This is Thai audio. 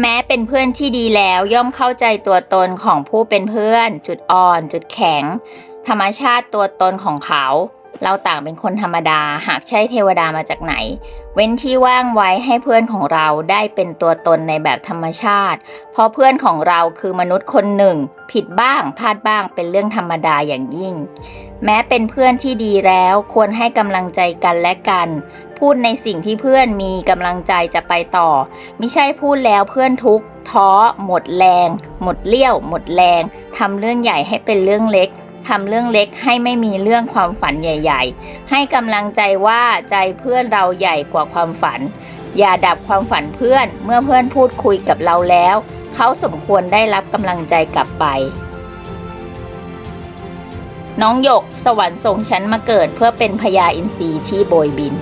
แม้เป็นเพื่อนที่ดีแล้วย่อมเข้าใจตัวตนของผู้เป็นเพื่อน จุดอ่อน จุดแข็ง ธรรมชาติตัวตนของเขา เราต่างเป็นคนธรรมดาหากใช่เทวดามาจากไหน เว้นที่ว่างไว้ให้เพื่อนของเราได้เป็นตัวตนในแบบธรรมชาติ เพราะเพื่อนของเราคือมนุษย์คนหนึ่ง ผิดบ้างพลาดบ้างเป็นเรื่องธรรมดาอย่างยิ่ง แม้เป็นเพื่อนที่ดีแล้วควรให้กำลังใจกันและกัน พูดในสิ่งที่เพื่อนมีกำลังใจจะไปต่อไม่ใช่พูดแล้วเพื่อนทุกท้อหมดแรง หมดเลี้ยว หมดแรงทำเรื่องใหญ่ให้เป็นเรื่องเล็ก ทำเรื่องเล็กให้ไม่มีเรื่องความฝันใหญ่ ๆ ให้กำลังใจว่าใจเพื่อนเราใหญ่กว่าความฝัน อย่าดับความฝันเพื่อนเมื่อเพื่อนพูดคุยกับเราแล้ว เขาสมควรได้รับกำลังใจกลับไป น้องหยก สวรรค์ส่งฉันมาเกิดเพื่อเป็นพญาอินทรีชี้โบยบิน